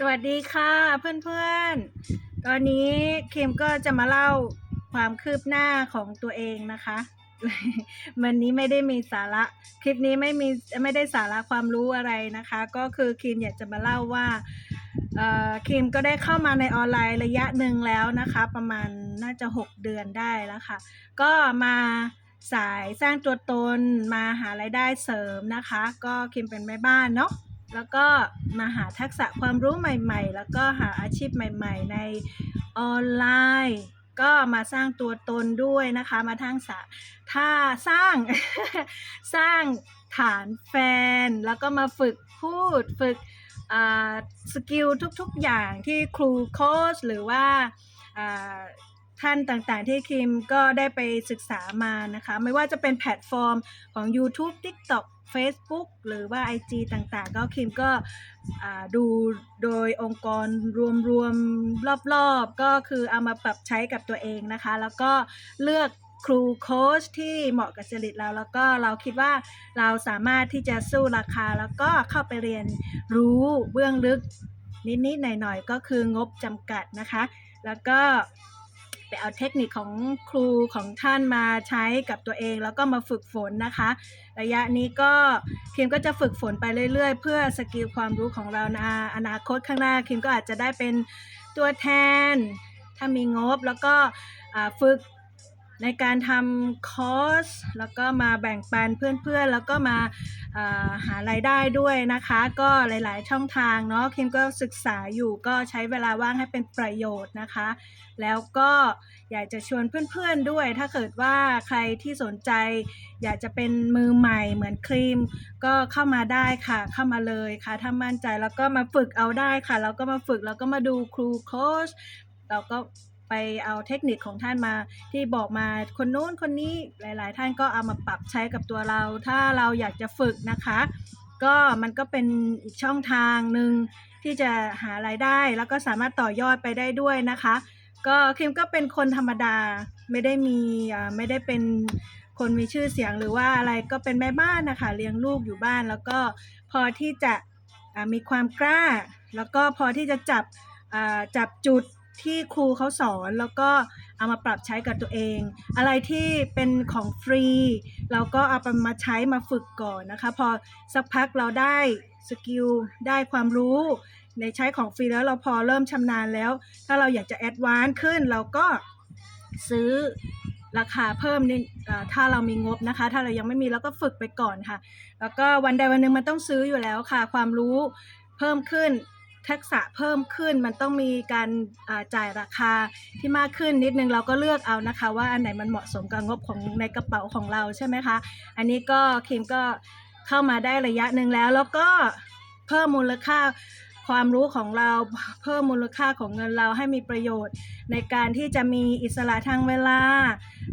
สวัสดีค่ะเพื่อนๆ ตอนนี้เคมก็จะมาเล่าความคืบหน้าของตัวเองนะคะ วันนี้ไม่ได้มีสาระ คลิปนี้ไม่มีไม่ได้สาระความรู้อะไรนะคะ ก็คือคิมอยากจะมาเล่าว่าเอ่อคิมก็ได้เข้ามาในออนไลน์ระยะหนึ่งแล้วนะคะ ประมาณน่าจะ 6 เดือนได้แล้วค่ะ ก็มาสายสร้างตัวตนมาหารายได้เสริมนะคะ ก็คิมเป็นแม่บ้านเนาะ แล้วก็มาหาทักษะความรู้ใหม่ๆ แล้วก็หาอาชีพใหม่ ๆ ในออนไลน์ ก็มาสร้างตัวตนด้วยนะคะ มาทั้งสาถ้าสร้าง สร้างฐานแฟน แล้วก็มาฝึกพูด ฝึกสกิลทุกๆอย่างที่ครูโค้ชหรือว่า ท่านต่างๆ ที่คิมก็ได้ไปศึกษามานะคะ ไม่ว่าจะเป็นแพลตฟอร์มของ YouTube TikTok Facebook หรือว่า IG ต่างๆ ก็คิมก็ดูโดยองค์กรรวมๆ รอบๆ ก็คือเอามาปรับใช้กับตัวเองนะคะ แล้วก็เลือกครูโค้ชที่เหมาะกับจริตเราแล้วก็เราคิดว่าเราสามารถที่จะสู้ราคาแล้วก็เข้าไปเรียนรู้เบื้องลึกนิดๆหน่อยๆ ก็คืองบจำกัดนะคะ แล้วก็ ไปเอาเทคนิคของครูของท่านมาใช้กับตัวเอง แล้วก็มาฝึกฝนนะคะ ระยะนี้ก็คิมก็จะฝึกฝนไปเรื่อย ๆ เพื่อสกิลความรู้ของเราในอนาคตข้างหน้าคิมก็อาจจะได้เป็นตัวแทน ถ้ามีงบแล้วก็ฝึก ในการทำคอร์สแล้วก็มาแบ่งปันเพื่อนๆ แล้วก็มาาหารายได้ด้วยนะคะ ก็หลายๆช่องทางเนาะคิมก็ศึกษาอยู่ก็ใช้เวลาว่างให้เป็นประโยชน์นะคะ แล้วก็อยากจะชวนเพื่อนๆด้วย ถ้าเกิดว่าใครที่สนใจ อยากจะเป็นมือใหม่เหมือนครีม ก็เข้ามาได้ค่ะ เข้ามาเลยค่ะถ้ามั่นใจแล้วก็มาฝึกเอาได้ค่ะแล้วก็มาฝึกแล้วก็มาดูครูโค้ชเราก็ ไปเอาเทคนิคของท่านมาที่บอกมาคนโน้นคนนี้หลาย ๆ ท่านก็เอามาปรับใช้กับตัวเรา ถ้าเราอยากจะฝึกนะคะ ก็มันก็เป็นอีกช่องทางหนึ่งที่จะหารายได้ แล้วก็สามารถต่อยอดไปได้ด้วยนะคะ ก็คิมก็เป็นคนธรรมดาไม่ได้มีไม่ได้เป็นคนมีชื่อเสียงหรือว่าอะไรก็เป็นแม่บ้านนะคะเลี้ยงลูกอยู่บ้านแล้วก็พอที่จะมีความกล้า แล้วก็พอที่จะจับจับจุด ที่ครูเขาสอนแล้วก็เอามาปรับใช้กับตัวเอง อะไรที่เป็นของฟรี เราก็เอาไปมาใช้มาฝึกก่อนนะคะ พอสักพักเราได้สกิลได้ความรู้ในใช้ของฟรีแล้วเราพอเริ่มชำนาญแล้ว ถ้าเราอยากจะแอดวานซ์ขึ้นเราก็ซื้อราคาเพิ่มนี่ถ้าเรามีงบนะคะ ถ้าเรายังไม่มีเราก็ฝึกไปก่อนค่ะ แล้วก็วันใดวันหนึ่งมันต้องซื้ออยู่แล้วค่ะ ความรู้เพิ่มขึ้น ทักษะเพิ่มขึ้น มันต้องมีการจ่ายราคาที่มากขึ้นนิดนึงเราก็เลือกเอานะคะ ว่าอันไหนมันเหมาะสมกับงบของในกระเป๋าของเราใช่ไหมคะอันนี้ก็คิมก็เข้ามาได้ระยะหนึ่งแล้ว แล้วก็เพิ่มมูลค่า ความรู้ของเราเพิ่มมูลค่าของเงินเราให้มีประโยชน์ ในการที่จะมีอิสระทางเวลา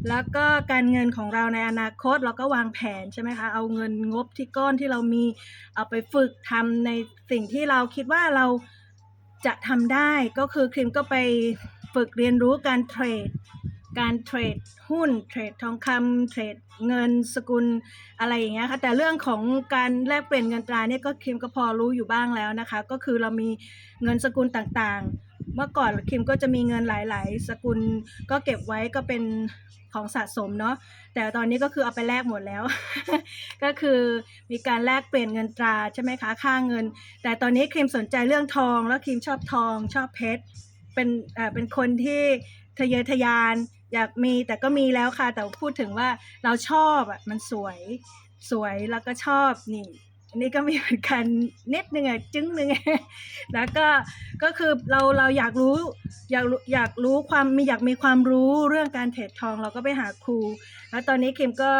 แล้วก็การเงินของเราในอนาคตเราก็วางแผนใช่ไหมคะเอาเงินงบที่ก้อนที่เรามีเอาไปฝึกทำในสิ่งที่เราคิดว่าเราจะทำได้ก็คือครีมก็ไปฝึกเรียนรู้การเทรด การเทรดหุ้นเทรดทองคำเทรดเงินสกุลอะไรอย่างเงี้ยค่ะแต่เรื่องของการแลกเปลี่ยนเงินตราเนี่ยก็คิมก็พอรู้อยู่บ้างแล้วนะคะ ก็คือเรามีเงินสกุลต่างๆ เมื่อก่อนคิมก็จะมีเงินหลาย ๆ สกุลก็เก็บไว้ก็เป็นของสะสมเนาะแต่ตอนนี้ก็คือเอาไปแลกหมดแล้ว ก็คือมีการแลกเปลี่ยนเงินตราใช่ไหมคะค่าเงิน แต่ตอนนี้ครีมสนใจเรื่องทองแล้วครีมชอบทองชอบเพชรเป็นเอ่อเป็นคนที่ทะเยอทะยาน อยากมีแต่ก็มีแล้วค่ะ แต่พูดถึงว่าเราชอบอะมันสวยสวยแล้วก็ชอบนี่ อันนี้ก็มีเหมือนกันนิดนึงอะจึ้งนึงแล้วก็ก็คือเราเราอยากรู้อยากรู้อยากรู้ความมีอยากมีความรู้เรื่องการเทรดทองเราก็ไปหาครู แล้วตอนนี้คิมก็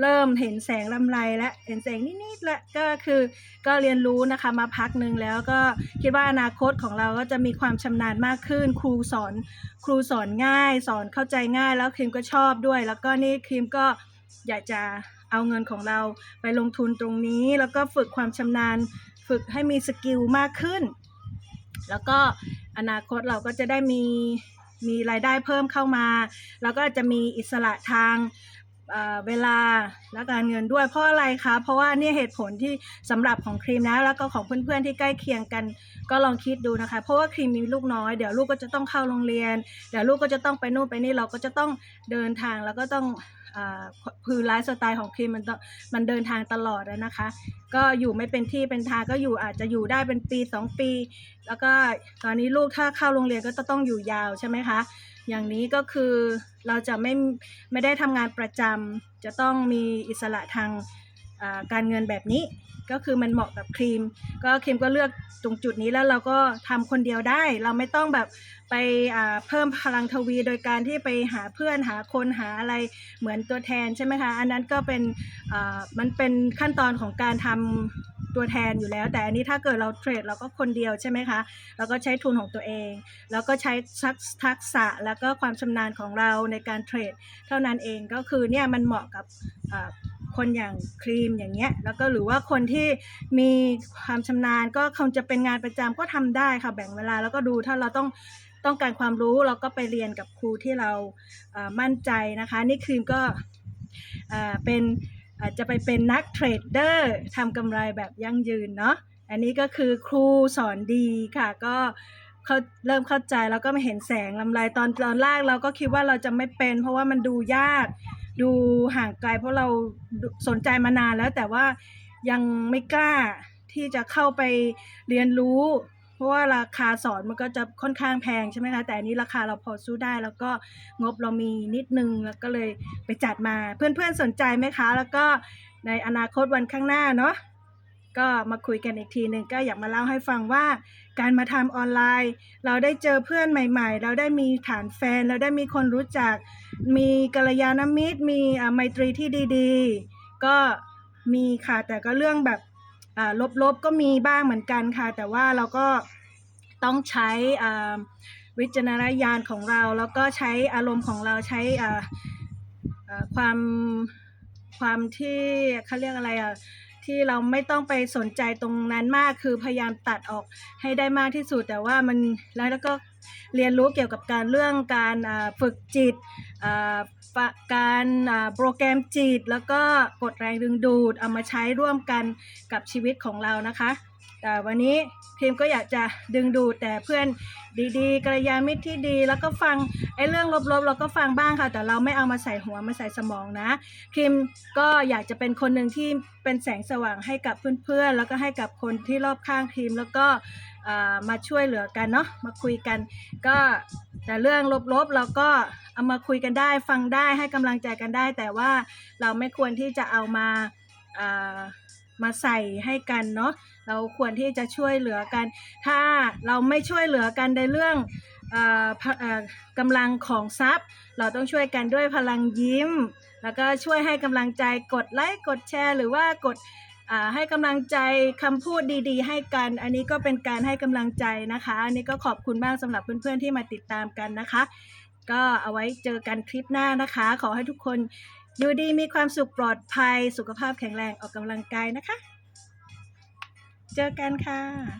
เริ่มเห็นแสงลำไรแล้วเห็นแสงนิดๆแล้วก็คือก็เรียนรู้นะคะมาพักหนึ่งแล้วก็คิดว่าอนาคตของเราก็จะมีความชำนาญมากขึ้น ครูสอนครูสอนง่าย สอนเข้าใจง่ายแล้วครีมก็ชอบด้วย แล้วก็นี่ครีมก็อยากจะ เอาเงินของเราไปลงทุนตรงนี้ แล้วก็ฝึกความชำนาญ ฝึกให้มีสกิลมากขึ้น แล้วก็อนาคตเราก็จะได้มีมีรายได้เพิ่มเข้ามา แล้วก็จะมีอิสระทาง เวลาและการเงินด้วยเพราะอะไรคะเพราะว่านี่เหตุผลที่สำหรับของครีมนะแล้วก็ของเพื่อนๆที่ใกล้เคียงกัน ก็ลองคิดดูนะคะ เพราะว่าครีมมีลูกน้อยเดี๋ยวลูกก็จะต้องเข้าโรงเรียนเดี๋ยวลูกก็จะต้องไปนู่นไปนี่เราก็จะต้องเดินทางแล้วก็ต้องคือไลฟ์สไตล์ของครีมมันมันเดินทางตลอดอะนะคะ ก็อยู่ไม่เป็นที่เป็นทางก็อยู่อาจจะอยู่ได้เป็นปีสองปี แล้วก็ตอนนี้ลูกถ้าเข้าโรงเรียนก็จะต้องอยู่ยาวใช่ไหมคะ อย่างนี้ก็คือเราจะไม่ไม่ได้ทำงานประจำจะต้องมีอิสระทางการเงินแบบนี้ ก็คือมันเหมาะกับครีม ก็ครีมก็เลือกตรงจุดนี้แล้วเราก็ทำคนเดียวได้ เราไม่ต้องแบบไปเพิ่มพลังทวีโดยการที่ไปหาเพื่อนหาคนหาอะไรเหมือนตัวแทนใช่ไหมคะ อันนั้นก็เป็นมันเป็นขั้นตอนของการทำ ตัวแทนอยู่แล้ว แต่อันนี้ถ้าเกิดเราเทรดเราก็คนเดียวใช่ไหมคะเราก็ใช้ทุนของตัวเอง แล้วก็ใช้ทักษะแล้วก็ความชำนาญของเราในการเทรดเท่านั้นเองก็คือเนี่ยมันเหมาะกับคนอย่างครีมอย่างเงี้ยแล้วก็หรือว่าคนที่มีความชำนาญก็คงจะเป็นงานประจำก็ทำได้ค่ะแบ่งเวลาแล้วก็ดูถ้าเราต้องต้องการความรู้เราก็ไปเรียนกับครูที่เรามั่นใจนะคะ นี่ครีมก็เป็น อาจจะไปเป็นนักเทรดเดอร์ทำกำไรแบบยั่งยืนเนาะอันนี้ก็คือครูสอนดีค่ะก็เขาเริ่มเข้าใจแล้วก็มาเห็นแสงลำไรตอนตอนแรกเราก็คิดว่าเราจะไม่เป็น เพราะว่ามันดูยาก ดูห่างไกล เพราะเราสนใจมานานแล้วแต่ว่ายังไม่กล้าที่จะเข้าไปเรียนรู้ เพราะว่าราคาสอนมันก็จะค่อนข้างแพงใช่ไหมคะ แต่อันนี้ราคาเราพอสู้ได้ แล้วก็งบเรามีนิดนึงแล้วก็เลยไปจัดมาเพื่อนๆสนใจไหมคะ แล้วก็ในอนาคตวันข้างหน้าเนาะก็มาคุยกันอีกทีหนึ่งก็อยากมาเล่าให้ฟังว่า การมาทำออนไลน์ เราได้เจอเพื่อนใหม่ ๆ เราได้มีฐานแฟน เราได้มีคนรู้จัก มีกัลยาณมิตร มีอ่าไมตรีที่ดี ๆ ก็มีค่ะแต่ก็เรื่องแบบ ลบๆก็มีบ้างเหมือนกันค่ะ แต่ว่าเราก็ต้องใช้วิจารณญาณของเรา แล้วก็ใช้อารมณ์ของเราใช้ความความที่เขาเรียกอะไรอะที่เราไม่ต้องไปสนใจตรงนั้นมากคือพยายามตัดออกให้ได้มากที่สุดแต่ว่ามันแล้วแล้วก็ เรียนรู้เกี่ยวกับการเรื่องการฝึกจิตการโปรแกรมจิต แล้วก็กดแรงดึงดูดเอามาใช้ร่วมกันกับชีวิตของเรานะคะแต่วันนี้พิมก็อยากจะดึงดูดแต่เพื่อนดีๆกัลยาณมิตรที่ดี แล้วก็ฟังไอ้เรื่องลบๆ เราก็ฟังบ้างค่ะ แต่เราไม่เอามาใส่หัวมาใส่สมองนะคิมก็อยากจะเป็นคนหนึ่งที่เป็นแสงสว่างให้กับเพื่อนๆ แล้วก็ให้กับคนที่รอบข้างคิมแล้วก็ มาช่วยเหลือกันเนาะมาคุยกัน ก็แต่เรื่องลบๆเราก็เอามาคุยกันได้ฟังได้ให้กำลังใจกันได้ แต่ว่าเราไม่ควรที่จะเอามาามาใส่ให้กันเนาะเราควรที่จะช่วยเหลือกัน ถ้าเราไม่ช่วยเหลือกันในเรื่องอ่าพะอ่ากำลังของทรัพย์ เราต้องช่วยกันด้วยพลังยิ้ม แล้วก็ช่วยให้กำลังใจกดไลค์กดแชร์ หรือว่ากด ให้กำลังใจคำพูดดีๆ ให้กัน อันนี้ก็เป็นการให้กำลังใจนะคะ อันนี้ก็ขอบคุณมากสำหรับเพื่อนๆที่มาติดตามกันนะคะ ก็เอาไว้เจอกันคลิปหน้านะคะ ขอให้ทุกคนอยู่ดีมีความสุขปลอดภัย สุขภาพแข็งแรงออกกำลังกายนะคะ เจอกันค่ะ